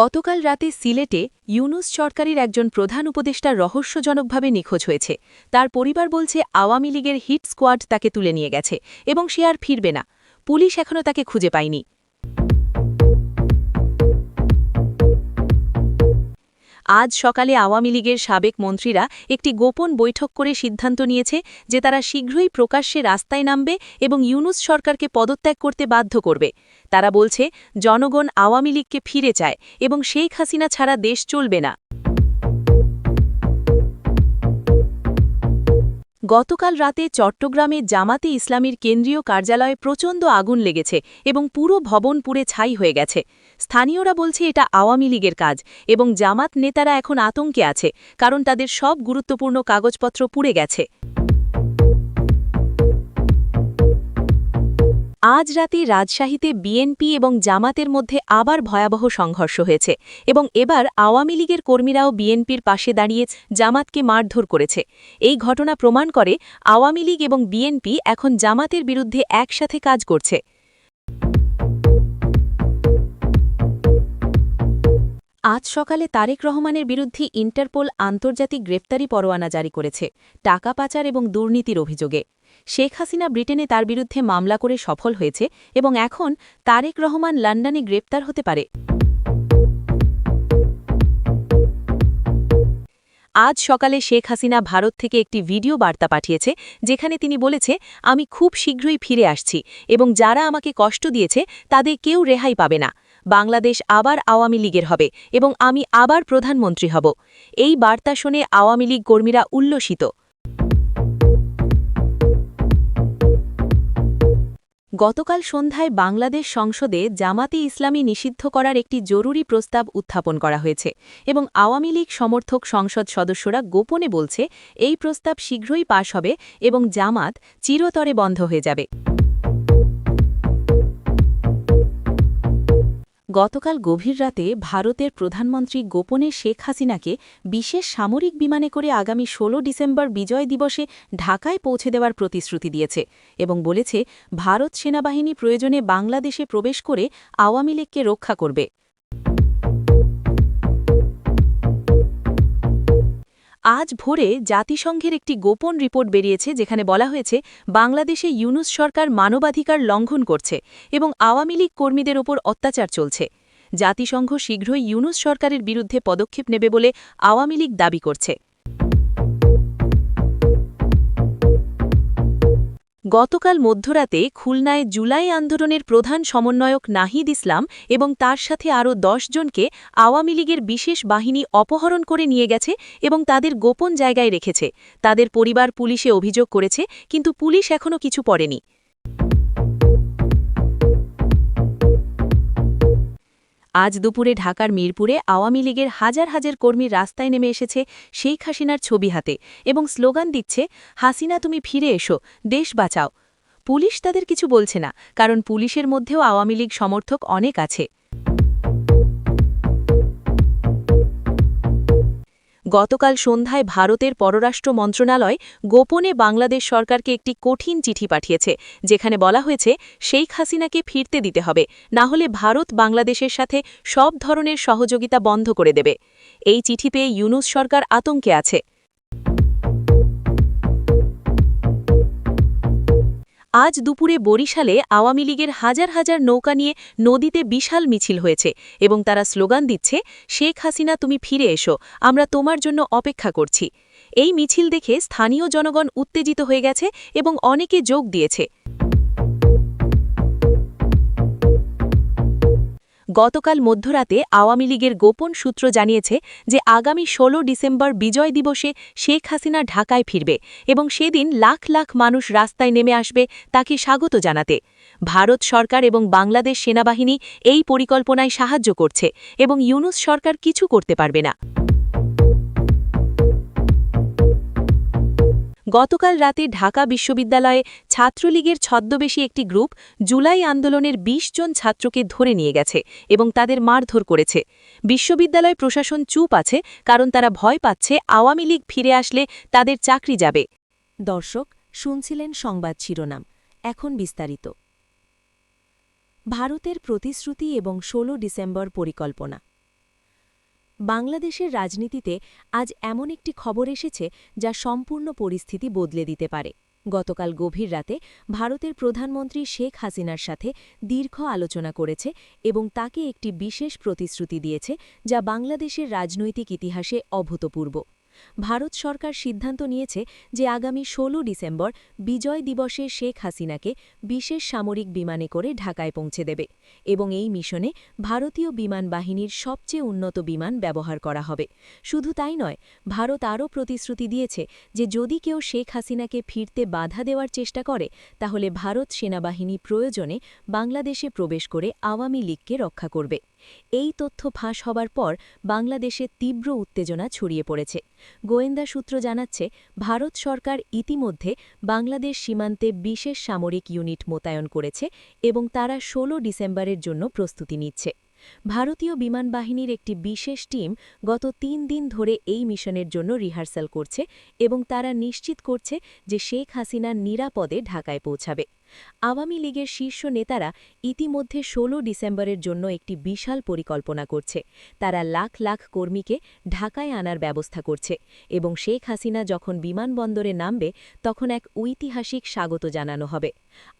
গতকাল রাতে সিলেটে ইউনুস সরকারের একজন প্রধান উপদেষ্টা রহস্যজনকভাবে নিখোঁজ হয়েছে। তার পরিবার বলছে, আওয়ামী লীগের হিট স্কোয়াড তাকে তুলে নিয়ে গেছে এবং সে আর ফিরবে না। পুলিশ এখনও তাকে খুঁজে পায়নি। আজ সকালে আওয়ামী লীগের সাবেক মন্ত্রীরা একটি গোপন বৈঠক করে সিদ্ধান্ত নিয়েছে যে তারা শীঘ্রই প্রকাশ্যে রাস্তায় নামবে এবং ইউনুস সরকারকে পদত্যাগ করতে বাধ্য করবে। তারা বলছে, জনগণ আওয়ামী লীগকে ফিরে চায় এবং শেখ হাসিনা ছাড়া দেশ চলবে না। গতকাল রাতে চট্টগ্রামে জামাতে ইসলামীর কেন্দ্রীয় কার্যালয়ে প্রচণ্ড আগুন লেগেছে এবং পুরো ভবন পুড়ে ছাই হয়ে গেছে। স্থানীয়রা বলছে এটা আওয়ামী লীগের কাজ এবং জামাত নেতারা এখন আতঙ্কে আছে, কারণ তাদের সব গুরুত্বপূর্ণ কাগজপত্র পুড়ে গেছে। আজ রাতে রাজশাহীতে বিএনপি এবং জামাতের মধ্যে আবার ভয়াবহ সংঘর্ষ হয়েছে এবং এবার আওয়ামী লীগের কর্মীরাও বিএনপির পাশে দাঁড়িয়ে জামাতকে মারধর করেছে। এই ঘটনা প্রমাণ করে আওয়ামী লীগ এবং বিএনপি এখন জামাতের বিরুদ্ধে একসাথে কাজ করছে। আজ সকালে তারেক রহমানের বিরুদ্ধে ইন্টারপোল আন্তর্জাতিক গ্রেপ্তারি পরোয়ানা জারি করেছে, টাকা পাচার এবং দুর্নীতির অভিযোগে। শেখ হাসিনা ব্রিটেনে তার বিরুদ্ধে মামলা করে সফল হয়েছে এবং এখন তারেক রহমান লন্ডনে গ্রেপ্তার হতে পারে। আজ সকালে শেখ হাসিনা ভারত থেকে একটি ভিডিও বার্তা পাঠিয়েছে, যেখানে তিনি বলেছে, আমি খুব শীঘ্রই ফিরে আসছি এবং যারা আমাকে কষ্ট দিয়েছে, তাদের কেউ রেহাই পাবে না। বাংলাদেশ আবার আওয়ামী লীগের হবে এবং আমি আবার প্রধানমন্ত্রী হব। এই বার্তা শুনে আওয়ামী লীগ কর্মীরা উল্লসিত। গতকাল সন্ধ্যায় বাংলাদেশ সংসদে জামাতে ইসলামী নিষিদ্ধ করার একটি জরুরি প্রস্তাব উত্থাপন করা হয়েছে এবং আওয়ামী লীগ সমর্থক সংসদ সদস্যরা গোপনে বলছে, এই প্রস্তাব শীঘ্রই পাশ হবে এবং জামাত চিরতরে বন্ধ হয়ে যাবে। গতকাল গভীর রাতে ভারতের প্রধানমন্ত্রী গোপনে শেখ হাসিনাকে বিশেষ সামরিক বিমানে করে আগামী ১৬ ডিসেম্বর বিজয় দিবসে ঢাকায় পৌঁছে দেওয়ার প্রতিশ্রুতি দিয়েছে এবং বলেছে, ভারত সেনাবাহিনী প্রয়োজনে বাংলাদেশে প্রবেশ করে আওয়ামী লীগকে রক্ষা করবে। আজ ভোরে জাতিসংঘের একটি গোপন রিপোর্ট বেরিয়েছে যেখানে বলা হয়েছে, বাংলাদেশে ইউনুস সরকার মানবাধিকার লঙ্ঘন করছে এবং আওয়ামী লীগ কর্মীদের ওপর অত্যাচার চলছে। জাতিসংঘ শীঘ্রই ইউনুস সরকারের বিরুদ্ধে পদক্ষেপ নেবে বলে আওয়ামী লীগ দাবি করছে। গতকাল মধ্যরাতে খুলনায় জুলাই আন্দোলনের প্রধান সমন্বয়ক নাহিদ ইসলাম এবং তার সাথে আরও জনকে আওয়ামী লীগের বিশেষ বাহিনী অপহরণ করে নিয়ে গেছে এবং তাদের গোপন জায়গায় রেখেছে। তাদের পরিবার পুলিশে অভিযোগ করেছে, কিন্তু পুলিশ এখনও কিছু পড়েনি। আজ দুপুরে ঢাকার মিরপুরে আওয়ামী লীগের হাজার হাজার কর্মী রাস্তায় নেমে এসেছে শেখ হাসিনার ছবি হাতে এবং স্লোগান দিচ্ছে, হাসিনা, তুমি ফিরে এসো, দেশ বাঁচাও। পুলিশ তাদের কিছু বলছে না, কারণ পুলিশের মধ্যেও আওয়ামী লীগ সমর্থক অনেক আছে। গতকাল সন্ধ্যায় ভারতের পররাষ্ট্র মন্ত্রণালয় গোপনে বাংলাদেশ সরকারকে একটি কঠিন চিঠি পাঠিয়েছে, যেখানে বলা হয়েছে, শেখ হাসিনাকে ফিরতে দিতে হবে, না হলে ভারত বাংলাদেশের সাথে সব ধরনের সহযোগিতা বন্ধ করে দেবে। এই চিঠি পেয়ে ইউনুস সরকার আতঙ্কে আছে। আজ দুপুরে বরিশালে আওয়ামী লীগের হাজার হাজার নৌকা নিয়ে নদীতে বিশাল মিছিল হয়েছে এবং তারা স্লোগান দিচ্ছে, শেখ হাসিনা, তুমি ফিরে এসো, আমরা তোমার জন্য অপেক্ষা করছি। এই মিছিল দেখে স্থানীয় জনগণ উত্তেজিত হয়ে গেছে এবং অনেকে যোগ দিয়েছে। গতকাল মধ্যরাতে আওয়ামী লীগের গোপন সূত্র জানিয়েছে যে আগামী ১৬ ডিসেম্বর বিজয় দিবসে শেখ হাসিনা ঢাকায় ফিরবে এবং সেদিন লাখ লাখ মানুষ রাস্তায় নেমে আসবে তাকে স্বাগত জানাতে। ভারত সরকার এবং বাংলাদেশ সেনাবাহিনী এই পরিকল্পনায় সাহায্য করছে এবং ইউনুস সরকার কিছু করতে পারবে না। গতকাল রাতে ঢাকা বিশ্ববিদ্যালয়ে ছাত্রলীগের ছদ্মবেশী একটি গ্রুপ জুলাই আন্দোলনের ২০ জন ছাত্রকে ধরে নিয়ে গেছে এবং তাদের মারধর করেছে। বিশ্ববিদ্যালয় প্রশাসন চুপ আছে, কারণ তারা ভয় পাচ্ছে আওয়ামী লীগ ফিরে আসলে তাদের চাকরি যাবে। দর্শক, শুনছিলেন সংবাদ শিরোনাম। এখন বিস্তারিত। ভারতের প্রতিশ্রুতি এবং ১৬ ডিসেম্বর পরিকল্পনা। বাংলাদেশের রাজনীতিতে আজ এমন একটি খবর এসেছে যা সম্পূর্ণ পরিস্থিতি বদলে দিতে পারে। গতকাল গভীর রাতে ভারতের প্রধানমন্ত্রী শেখ হাসিনার সাথে দীর্ঘ আলোচনা করেছে এবং তাকে একটি বিশেষ প্রতিশ্রুতি দিয়েছে যা বাংলাদেশের রাজনৈতিক ইতিহাসে অভূতপূর্ব। ভারত সরকার সিদ্ধান্ত নিয়েছে যে আগামী ১৬ ডিসেম্বর বিজয় দিবসে শেখ হাসিনাকে বিশেষ সামরিক বিমানে করে ঢাকায় পৌঁছে দেবে এবং এই মিশনে ভারতীয় বিমান বাহিনীর সবচেয়ে উন্নত বিমান ব্যবহার করা হবে। শুধু তাই নয়, ভারত আরও প্রতিশ্রুতি দিয়েছে যে যদি কেউ শেখ হাসিনাকে ফিরতে বাধা দেওয়ার চেষ্টা করে, তাহলে ভারত সেনাবাহিনী প্রয়োজনে বাংলাদেশে প্রবেশ করে আওয়ামী লীগকে রক্ষা করবে। এই তথ্য ফাঁস হবার পর বাংলাদেশে তীব্র উত্তেজনা ছড়িয়ে পড়েছে। গোয়েন্দা সূত্র জানাচ্ছে, ভারত সরকার ইতিমধ্যে বাংলাদেশ সীমান্তে বিশেষ সামরিক ইউনিট মোতায়েন করেছে এবং তারা ১৬ ডিসেম্বরের জন্য প্রস্তুতি নিচ্ছে। ভারতীয় বিমান বাহিনীর একটি বিশেষ টিম গত তিন দিন ধরে এই মিশনের জন্য রিহার্সাল করছে এবং তারা নিশ্চিত করছে যে শেখ হাসিনা নিরাপদে ঢাকায় পৌঁছাবে। আওয়ামী লীগের শীর্ষ নেতারা ইতিমধ্যে ১৬ ডিসেম্বরের জন্য একটি বিশাল পরিকল্পনা করছে। তারা লাখ লাখ কর্মীকে ঢাকায় আনার ব্যবস্থা করছে এবং শেখ হাসিনা যখন বিমানবন্দরে নামবে, তখন এক ঐতিহাসিক স্বাগত জানানো হবে।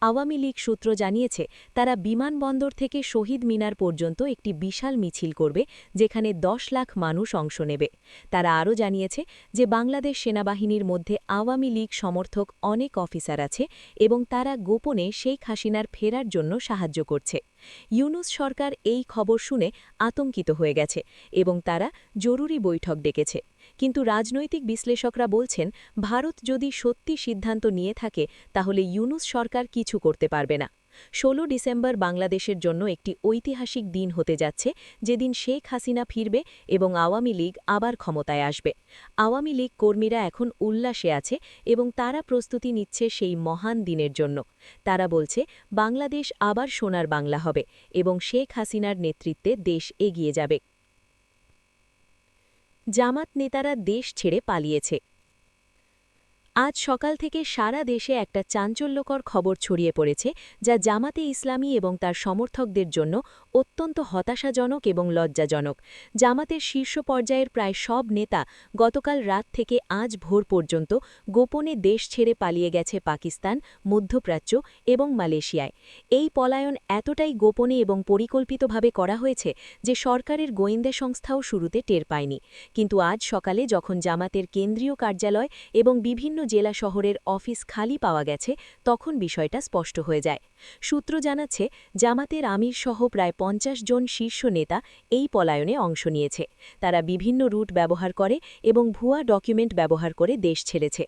আওয়ামী লীগ সূত্র জানিয়েছে, তারা বিমানবন্দর থেকে শহীদ মিনার পর্যন্ত একটি বিশাল মিছিল করবে, যেখানে দশ লাখ মানুষ অংশ নেবে। তারা আরও জানিয়েছে যে, বাংলাদেশ সেনাবাহিনীর মধ্যে আওয়ামী লীগ সমর্থক অনেক অফিসার আছে এবং তারা গোপনে শেখ হাসিনার ফেরার জন্য সাহায্য করছে। ইউনুস সরকার এই খবর শুনে আতঙ্কিত হয়ে গেছে এবং তারা জরুরি বৈঠক ডেকেছে। কিন্তু রাজনৈতিক বিশ্লেষকরা বলছেন, ভারত যদি সত্যি সিদ্ধান্ত নিয়ে থাকে, তাহলে ইউনুস সরকার কিছু করতে পারবে না। ১৬ ডিসেম্বর বাংলাদেশের জন্য একটি ঐতিহাসিক দিন হতে যাচ্ছে, যেদিন শেখ হাসিনা ফিরবে এবং আওয়ামী লীগ আবার ক্ষমতায় আসবে। আওয়ামী লীগ কর্মীরা এখন উল্লাসে আছে এবং তারা প্রস্তুতি নিচ্ছে সেই মহান দিনের জন্য। তারা বলছে, বাংলাদেশ আবার সোনার বাংলা হবে এবং শেখ হাসিনার নেতৃত্বে দেশ এগিয়ে যাবে। জামাত নেতারা দেশ ছেড়ে পালিয়েছে। আজ সকাল থেকে সারা দেশে একটা চাঞ্চল্যকর খবর ছড়িয়ে পড়েছে, যা জামাতে ইসলামী এবং তার সমর্থকদের জন্য অত্যন্ত হতাশাজনক এবং লজ্জাজনক। জামাতের শীর্ষ পর্যায়ের প্রায় সব নেতা গতকাল রাত থেকে আজ ভোর পর্যন্ত গোপনে দেশ ছেড়ে পালিয়ে গেছে পাকিস্তান, মধ্যপ্রাচ্য এবং মালয়েশিয়ায়। এই পলায়ন এতটাই গোপনে এবং পরিকল্পিতভাবে করা হয়েছে যে সরকারের গোয়েন্দা সংস্থাও শুরুতে টের পায়নি। কিন্তু আজ সকালে যখন জামাতের কেন্দ্রীয় কার্যালয় এবং বিভিন্ন জেলা শহরের অফিস খালি পাওয়া গেছে, তখন বিষয়টা স্পষ্ট হয়ে যায়। সূত্র জানাচ্ছে, জামাতের আমির সহ প্রায় পঞ্চাশ জন শীর্ষ নেতা এই পলায়নে অংশ নিয়েছে। তারা বিভিন্ন রুট ব্যবহার করে এবং ভুয়া ডকুমেন্ট ব্যবহার করে দেশ ছেড়েছে।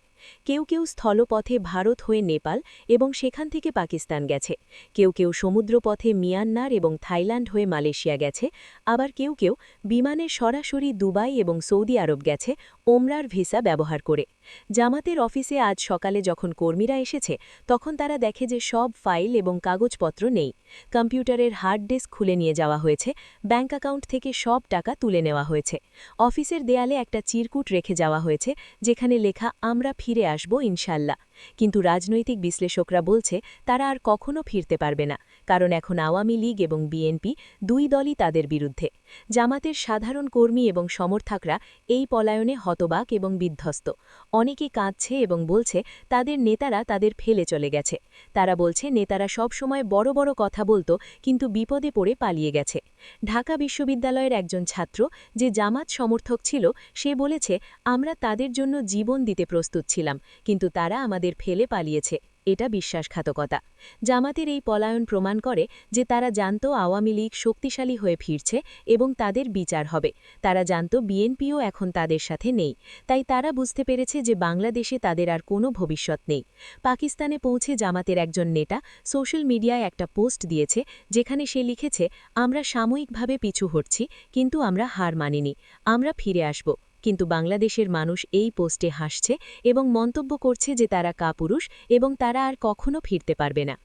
কেউ কেউ স্থলপথে ভারত হয়ে নেপাল এবং সেখান থেকে পাকিস্তান গেছে। কেউ কেউ সমুদ্রপথে মিয়ানমার এবং থাইল্যান্ড হয়ে মালয়েশিয়া গেছে। আবার কেউ কেউ বিমানে সরাসরি দুবাই এবং সৌদি আরব গেছে ওমরার ভিসা ব্যবহার করে। জামাতের অফিসে আজ সকালে যখন কর্মীরা এসেছে, তখন তারা দেখে যে সব ফাইল এবং কাগজপত্র নেই। কম্পিউটারের হার্ড ডিস্ক খুলে নিয়ে যাওয়া হয়েছে ব্যাঙ্ক অ্যাকাউন্ট থেকে সব টাকা তুলে নেওয়া হয়েছে। অফিসের দেয়ালে একটা চিরকুট রেখে যাওয়া হয়েছে, যেখানে লেখা, আমরা ফিরে আসব ইনশাল্লাহ। কিন্তু রাজনৈতিক বিশ্লেষকরা বলছে, তারা আর কখনো ফিরতে পারবে না, কারণ এখন আওয়ামী লীগ এবং বিএনপি দুই দলই তাদের বিরুদ্ধে। জামাতের সাধারণ কর্মী এবং সমর্থকরা এই পলায়নে হতবাক এবং বিধ্বস্ত। অনেকে কাঁদছে এবং বলছে, তাদের নেতারা তাদের ফেলে চলে গেছে। তারা বলছে, নেতারা সব সময় বড় বড় কথা বলতো, কিন্তু বিপদে পড়ে পালিয়ে গেছে। ঢাকা বিশ্ববিদ্যালয়ের একজন ছাত্র যে জামাত সমর্থক ছিল, সে বলেছে, আমরা তাদের জন্য জীবন দিতে প্রস্তুত ছিলাম, কিন্তু তারা আমাদের ফেলে পালিয়েছে। এটা বিশ্বাসঘাতকতা। জামাতের এই পলায়ন প্রমাণ করে যে তারা জানত আওয়ামী লীগ শক্তিশালী হয়ে ফিরছে এবং তাদের বিচার হবে। তারা জানত বিএনপিও এখন তাদের সাথে নেই। তাই তারা বুঝতে পেরেছে যে বাংলাদেশে তাদের আর কোনো ভবিষ্যৎ নেই। পাকিস্তানে পৌঁছে জামাতের একজন নেতা সোশ্যাল মিডিয়ায় একটা পোস্ট দিয়েছে যেখানে সে লিখেছে, আমরা সাময়িকভাবে পিছু হটছি, কিন্তু আমরা হার মানিনি। আমরা ফিরে আসব। কিন্তু বাংলাদেশের মানুষ এই পোস্টে হাসছে এবং মন্তব্য করছে যে তারা কাপুরুষ এবং তারা আর কখনো ফিরতে পারবে না।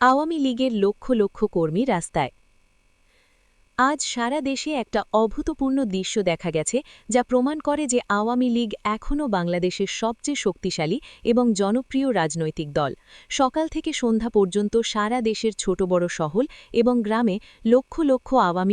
আওয়ামী লীগের লক্ষ লক্ষ কর্মী রাস্তায়। আজ সারা দেশে একটা অভূতপূর্ণ দৃশ্য দেখা গেছে যা প্রমাণ করে যে আওয়ামী লীগ এখনও বাংলাদেশের সবচেয়ে শক্তিশালী এবং জনপ্রিয় রাজনৈতিক দল। সকাল থেকে সন্ধ্যা পর্যন্ত সারা দেশের ছোট বড় শহর এবং গ্রামে লক্ষ লক্ষ আওয়ামী